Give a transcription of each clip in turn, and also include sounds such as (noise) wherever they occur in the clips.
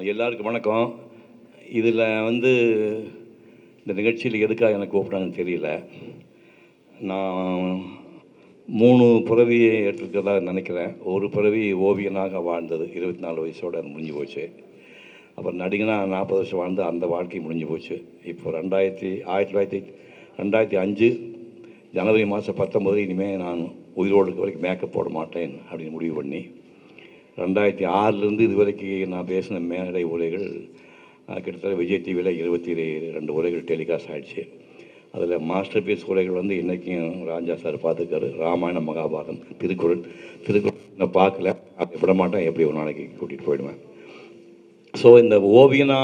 எல்லாருக்கும் வணக்கம். இதில் வந்து இந்த நிகழ்ச்சியில் எதுக்காக எனக்கு கூப்பிட்டாங்கன்னு தெரியல. நான் மூணு பிறவியை எடுத்துக்கிறதா நினைக்கிறேன். ஒரு பிறவி ஓவியனாக வாழ்ந்தது. இருபத்தி நாலு வயசோட அது முடிஞ்சு போச்சு. அப்புறம் நடிகனாக நாற்பது வருஷம் வாழ்ந்து அந்த வாழ்க்கை முடிஞ்சு போச்சு. இப்போ ரெண்டாயிரத்தி ஆயிரத்தி தொள்ளாயிரத்தி ரெண்டாயிரத்தி அஞ்சு ஜனவரி மாதம் பத்தொம்பது இனிமேல் நான் உயிரோடு வரைக்கும் மேக்கப் போட மாட்டேன் அப்படின்னு முடிவு பண்ணி ரெண்டாயிரத்தி ஆறுலேருந்து இது வரைக்கும் நான் பேசின மேடை உரைகள் கிட்டத்தட்ட விஜய் டிவியில் இருபத்தி ரெண்டு உரைகள் டெலிகாஸ்ட் ஆகிடுச்சு அதில் மாஸ்டர் பீஸ் உரைகள் வந்து இன்றைக்கும் ராஜா சார் பார்த்துருக்காரு. ராமாயணம் மகாபாரதம் திருக்குறள். திருக்குறள் நான் பார்க்கல. அதை விட மாட்டேன். எப்படி ஒரு நாளைக்கு கூட்டிகிட்டு போயிடுவேன்? ஸோ இந்த ஓவியனா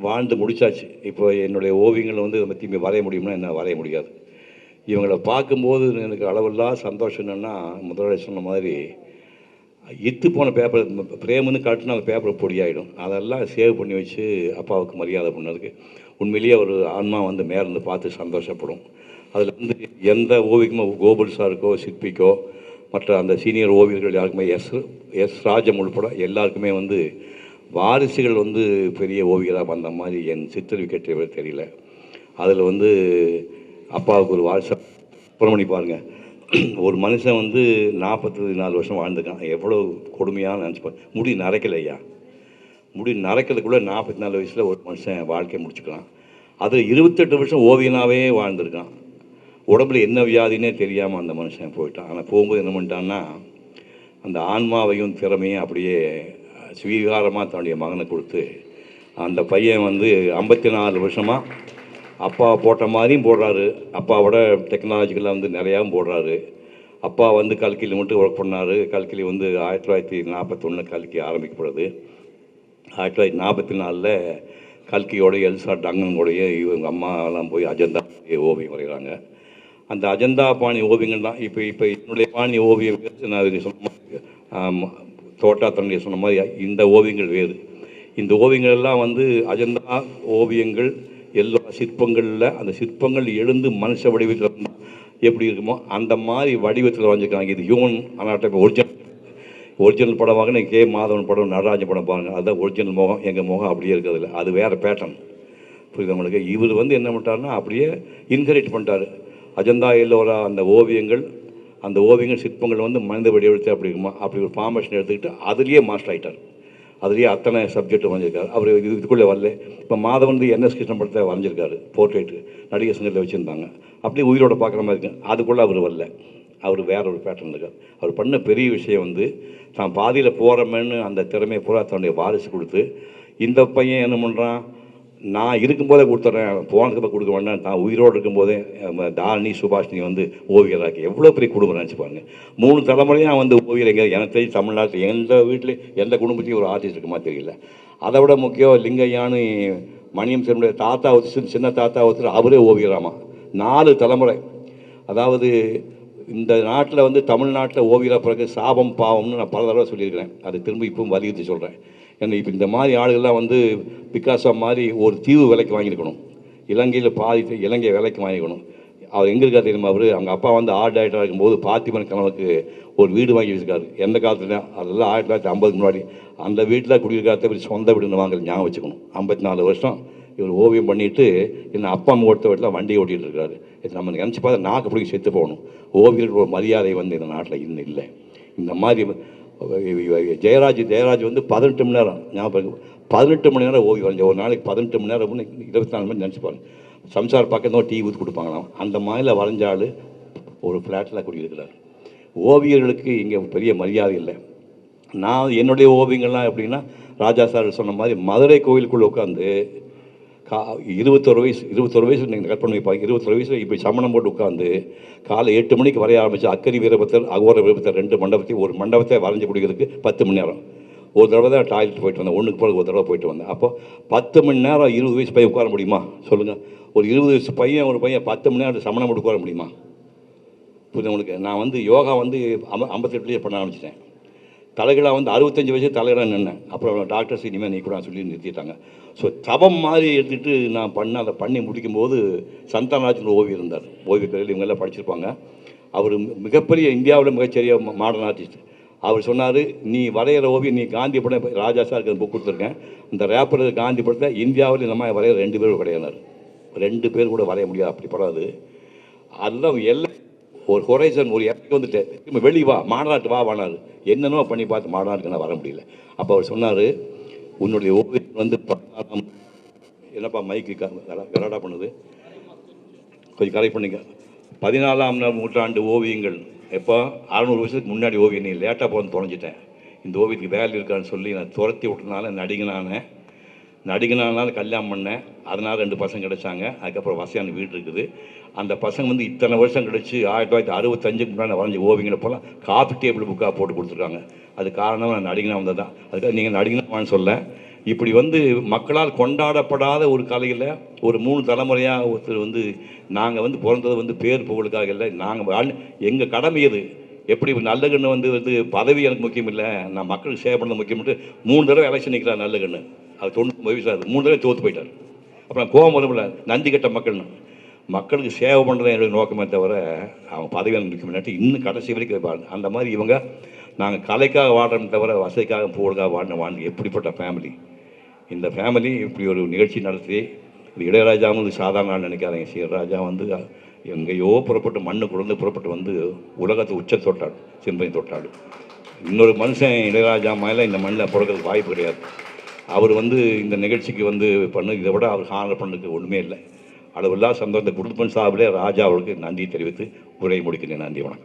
வாழ்ந்து முடிச்சாச்சு. இப்போ என்னுடைய ஓவியங்களை வந்து இதை திரும்பி வரைய முடியும்னா என்ன? வரைய முடியாது. இவங்களை பார்க்கும்போது எனக்கு அளவில்லா சந்தோஷம் என்னென்னா முதலாளி சொன்ன மாதிரி இத்து போன பேப்பர் பிரேம்னு காட்டுனா அந்த பேப்பர் பொடியாயிடும். அதெல்லாம் சேவ் பண்ணி வச்சு அப்பாவுக்கு மரியாதை பண்ணதுக்கு. உண்மையிலேயே ஒரு ஆன்மா வந்து மேலேருந்து பார்த்து சந்தோஷப்படும். அதில் வந்து எந்த ஓவியமோ கோபுல் சாருக்கோ சிற்பிக்கோ மற்ற அந்த சீனியர் ஓவியர்கள் யாருக்குமே எஸ் எஸ் ராஜம் உள்பட எல்லாருக்குமே வந்து வாரிசுகள் வந்து பெரிய ஓவியராக வந்த மாதிரி என் சித்தர் விக்கெட் தெரியல. அதில் வந்து அப்பாவுக்கு ஒரு வாரிசாக அப்புறம் பண்ணி பாருங்கள் (clears throat) ஒரு மனுஷன் வந்து நாற்பத்தி நாலு வருஷம் வாழ்ந்துக்கான் எவ்வளோ கொடுமையான நினச்சிப்பேன் முடி நரைக்கல ஐயா. முடி நரைக்கிறதுக்குள்ளே நாற்பத்தி நாலு வயசில் ஒரு மனுஷன் வாழ்க்கையை முடிச்சுக்கலாம். அது இருபத்தெட்டு வருஷம் ஓவியனாகவே வாழ்ந்திருக்கான். உடம்புல என்ன வியாதினே தெரியாமல் அந்த மனுஷன் போயிட்டான். ஆனால் போகும்போது என்ன பண்ணிட்டான்னா அந்த ஆன்மாவையும் திறமையும் அப்படியே ஸ்வீகாரமாக தன்னுடைய மகனை கொடுத்து அந்த பையன் வந்து ஐம்பத்தி நாலு வருஷமாக அப்பா போட்ட மாதிரியும் போடுறாரு. அப்பாவோட டெக்னாலஜிக்கெல்லாம் வந்து நிறையாவும் போடுறாரு. அப்பா வந்து கல்கியில் மட்டும் ஒர்க் பண்ணார். கல்கிலி வந்து ஆயிரத்தி தொள்ளாயிரத்தி நாற்பத்தொன்று கல்கி ஆரம்பிக்கப்படுது. ஆயிரத்தி தொள்ளாயிரத்தி நாற்பத்தி நாலில் கல்கியோடைய எல்சா டங்கனோடைய இவங்க அம்மாலாம் போய் அஜந்தா ஓவியம் வரைகிறாங்க. அந்த அஜந்தா பாணி ஓவியங்கள் தான் இப்போ இப்போ என்னுடைய பாணி ஓவியம் நான் சொன்ன மாதிரி தோட்டா தன்னுடைய சொன்ன மாதிரி இந்த ஓவியங்கள் வேறு. இந்த ஓவியங்கள் எல்லாம் வந்து அஜந்தா ஓவியங்கள் எல்லா சிற்பங்களில் அந்த சிற்பங்கள் எழுந்து மனுஷ வடிவத்தில் எப்படி இருக்குமோ அந்த மாதிரி வடிவத்தில் வரைஞ்சிருக்காங்க இது ஹியூமன் அனாட்டமி ஒரிஜினல் ஒரிஜினல் படம் வாங்கினா கே மாதவன் படம் நடராஜன் படம் பாருங்க. அதுதான் ஒரிஜினல் முகம். எங்கள் முகம் அப்படியே இருக்கிறதில்ல அது வேறு பேட்டர்ன் புரியுது உங்களுக்கு? இவர் வந்து என்ன பண்ணிட்டாருன்னா அப்படியே இன்ஹெரிட் பண்ணிட்டாரு. அஜந்தா எல்லோரா அந்த ஓவியங்கள் அந்த ஓவியங்கள் சிற்பங்கள் வந்து மனித வடிவத்தை அப்படி இருக்குமா அப்படி ஒரு ஃபார்மேஷன் எடுத்துக்கிட்டு அதுலேயே மாஸ்டர் ஆகிட்டார் அதுலேயே அத்தனை சப்ஜெக்ட் வரைஞ்சிருக்காரு. அவர் இது இதுக்குள்ளே வரல. இப்போ மாதவன் வந்து என்எஸ் கிருஷ்ணன் படத்தை வரைஞ்சிருக்காரு. போர்ட்ரேட்டு நடிகர் சங்கத்தில் வச்சுருந்தாங்க. அப்படியே உயிரோட பார்க்குற மாதிரி இருக்கு. அதுக்குள்ளே அவர் வரல. அவர் வேற ஒரு பேட்டர்ன் இருக்கார். அவர் பண்ண பெரிய விஷயம் வந்து தான் பாதியில் போகிறோமேன்னு அந்த திறமையை பூரா தன்னுடைய வாரிசு கொடுத்து இந்த பையன் என்ன பண்ணுறான் நான் இருக்கும்போதே கொடுத்துட்றேன். போனதுக்கு கொடுக்க வேண்டாம். நான் உயிரோடு இருக்கும்போதே தாலினி தாரணி சுபாஷினி வந்து ஓவியராக்கி எவ்வளோ பெரிய குடும்பம் நினச்சி பாருங்க. மூணு நான் வந்து ஓவியர் எங்கே எனக்கு தெரிஞ்சு தமிழ்நாட்டில் எந்த வீட்டில் எந்த குடும்பத்தையும் ஒரு ஆர்டிஸ்ட் இருக்குமா தெரியல. அதை விட முக்கியம் லிங்கையானு மணியம் செல்வனுடைய தாத்தா ஒருத்தர் சின்ன தாத்தா ஒருத்தர் அவரே ஓவியராமா? நாலு தலைமுறை. அதாவது இந்த நாட்டில் வந்து தமிழ்நாட்டில் ஓவியராக பிறகு சாபம் பாவம்னு நான் பல தடவை சொல்லியிருக்கிறேன். அது திரும்ப இப்பவும் வலியுறுத்தி சொல்கிறேன் ஏன்னா இப்போ இந்த மாதிரி ஆளுகள்லாம் வந்து பிகாசா மாதிரி ஒரு தீவு விலைக்கு வாங்கியிருக்கணும். இலங்கையில் பாதி இலங்கை விலைக்கு வாங்கிக்கணும் அவர் எங்கே இருக்கா தெரியுமா அவர்? அவங்க அப்பா வந்து ஆர்ட் டைரக்டராக இருக்கும்போது பாத்திமன் கணவனுக்கு ஒரு வீடு வாங்கி வச்சிருக்காரு. எந்த காலத்துல? அதெல்லாம் ஆயிரத்தி தொள்ளாயிரத்தி ஐம்பதுக்கு முன்னாடி. அந்த வீட்டில் குடியிருக்காத இவர் சொந்த வீடுன்னு வாங்கல ஞாபகம் வச்சுக்கணும். ஐம்பத்தி நாலு வருஷம் இவர் ஓவியம் பண்ணிட்டு என்ன அப்பா அம்மா ஓட்ட வீட்டில் வண்டி ஓட்டிகிட்டு இருக்காரு. இது நம்ம நினச்சி பார்த்தா நாக்கு பிடிக்க செத்து போகணும். ஓவியர்கள் ஒரு மரியாதை வந்து இந்த நாட்டில் இன்னும் இல்லை. இந்த மாதிரி ஜெயராஜ் ஜெயராஜ் வந்து பதினெட்டு மணி நேரம் ஞாபகம் பதினெட்டு மணி நேரம் ஓவியம் வரைஞ்ச ஒரு நாளைக்கு பதினெட்டு மணி நேரம் இருபத்தி நாலு மணி நினச்சி பாருங்க. சம்சார் பக்கம் டீ ஊற்றி கொடுப்பாங்களாம். அந்த மாதிரில வரைஞ்சாலும் ஒரு ஃப்ளாட்டில் குடியிருக்கிறார் ஓவியர்களுக்கு இங்கே பெரிய மரியாதை இல்லை. நான் என்னுடைய ஓவியங்கள்லாம் எப்படின்னா ராஜா சார் சொன்ன மாதிரி மதுரை கோயிலுக்குள்ளே உட்காந்து கா இருபத்தொரு வயசு இருபத்தொரு வயசு நீங்கள் கட் பண்ணி வைப்பாங்க இருபத்தொரு வயசில் இப்போ சமணம் போட்டு உட்காந்து காலை எட்டு மணிக்கு வரைய ஆரம்பித்து அக்கரி வீரபத்தர் அகோர வீரபத்தர் ரெண்டு மண்டபத்தையும் ஒரு மண்டபத்தை வரைஞ்சி பிடிக்கிறதுக்கு பத்து மணி நேரம். ஒரு தடவை தான் டாய்லெட் போயிட்டு வந்தேன். ஒன்றுக்கு பிறகு ஒரு தடவை போயிட்டு வந்தேன். அப்போ பத்து மணி நேரம் இருபது வயசு பையன் உட்கார முடியுமா? சொல்லுங்கள் ஒரு இருபது வயசு பையன் ஒரு பையன் பத்து மணி நேரம் சமணம் போட்டு உட்கார முடியுமா? புரியுது உங்களுக்கு? நான் வந்து யோகா வந்து ஐம்பத்தெட்டுலேயே பண்ண ஆரம்பிச்சிட்டேன். தலைகளாக வந்து அறுபத்தஞ்சு வயசு தலைகளாக நின்னேன். அப்புறம் டாக்டர்ஸ் இனிமேல் நீ கூட சொல்லி நிறுத்திட்டாங்க. ஸோ தவம் மாதிரி எடுத்துகிட்டு நான் பண்ண அதை பண்ணி முடிக்கும்போது சந்தானராஜன் ஓவியம் இருந்தார். ஓவியக்கலையில் இவங்கெல்லாம் படிச்சிருப்பாங்க. அவர் மிகப்பெரிய இந்தியாவில் மிகச்சரிய மாடர்ன் ஆர்டிஸ்ட். அவர் சொன்னார் நீ வரைகிற ஓவியம் நீ காந்தி படம் ராஜா சார் புக் கொடுத்துருக்கேன். இந்த ரேப்பர் காந்தி படத்தை இந்தியாவில் இந்த மாதிரி வரைகிற ரெண்டு பேரும் கிடையாது ரெண்டு பேர் கூட வரைய முடியாது அப்படி படாது. அது அதெல்லாம் எல்லாம் ஒரு ஹொரைசன் ஒரு இடத்துக்கு திரும்ப வெளி வா மாநாட்டு வா வானாரு என்னென்னமோ பண்ணி பார்த்து மாநாட்டுக்கு நான் வர முடியல. அப்போ அவர் சொன்னார் உன்னுடைய ஓவியம் வந்து பதினாறாம் என்னப்பா மைக்கு கராடா பண்ணுது? கொஞ்சம் கரெக்ட் பண்ணிக்க பதினாலாம் நூற்றாண்டு ஓவியங்கள். எப்போ அறநூறு வருஷத்துக்கு முன்னாடி ஓவியம். நீ லேட்டாக போகணும்னு தொலைஞ்சிட்டேன். இந்த ஓவியத்துக்கு வேலை இருக்கான்னு சொல்லி நான் துரத்தி விட்டனால நடிகனானேன். நடிகனானால கல்யாணம் பண்ணேன். அதனால் ரெண்டு பசங்க கிடைச்சாங்க. அதுக்கப்புறம் வசதியான வீடு இருக்குது. அந்த பசங்க வந்து இத்தனை வருஷம் கழிச்சு ஆயிரத்தி தொள்ளாயிரத்தி அறுபத்தஞ்சுக்கு முன்னாடி வரைஞ்சி ஓவியங்களை போலாம் காப்பி டேபிள் புக்காக போட்டு கொடுத்துருக்காங்க. அது காரணம் நான் நடிகனாக வந்தது தான் அதுக்காக நீங்கள் நடிகனான்னு சொல்ல. இப்படி வந்து மக்களால் கொண்டாடப்படாத ஒரு கலையில் ஒரு மூணு தலைமுறையாக ஒருத்தர் வந்து நாங்கள் வந்து பிறந்தது வந்து பேர் புகழுக்காக இல்லை. நாங்கள் வாழ் எங்கள் கடமை இது எப்படி நல்ல கண்ணு வந்து வந்து பதவி எனக்கு முக்கியம் இல்லை. நான் மக்களுக்கு சேவை பண்ணது முக்கியம்ட்டு மூணு தடவை எலெக்ஷன் நிற்கிறார் நல்ல கண்ணு அது தொண்ணூறு வயசு ஆகுது மூணு தடவை தோற்று போயிட்டார். அப்புறம் கோபம் வரும்ல நந்தி கட்ட மக்கள்னு மக்களுக்கு சேவை பண்ணுறது என்னுடைய நோக்கமே தவிர அவன் பதவி எனக்கு இன்னும் கடைசி வரைக்கும் இருப்பாங்க அந்த மாதிரி இவங்க நாங்கள் கலைக்காக வாடுறோம் தவிர வசதிக்காக புகழுக்காக வாடின வாழ்ந்து எப்படிப்பட்ட ஃபேமிலி இந்த ஃபேமிலி இப்படி ஒரு நிகழ்ச்சி நடத்தி இது இளையராஜா வந்து சாதாரண நினைக்காதீங்க. சீரராஜா வந்து எங்கேயோ புறப்பட்டு மண்ணு குழந்து புறப்பட்டு வந்து உலகத்தை உச்ச தொட்டாள் சிம்பனி தொட்டாள் இன்னொரு மனுஷன் இளையராஜா மேலே இந்த மண்ணில் பிறக்கிறதுக்கு வாய்ப்பு கிடையாது. அவர் வந்து இந்த நிகழ்ச்சிக்கு வந்து பண்ணு இதை விட அவர் ஹானர் பண்ணதுக்கு ஒன்றுமே இல்லை. அளவில்லா சந்தோஷத்தை குடும்பம் சார்பிலே ராஜா அவருக்கு நன்றி தெரிவித்து உரை முடிக்கிறேன் நன்றி வணக்கம்.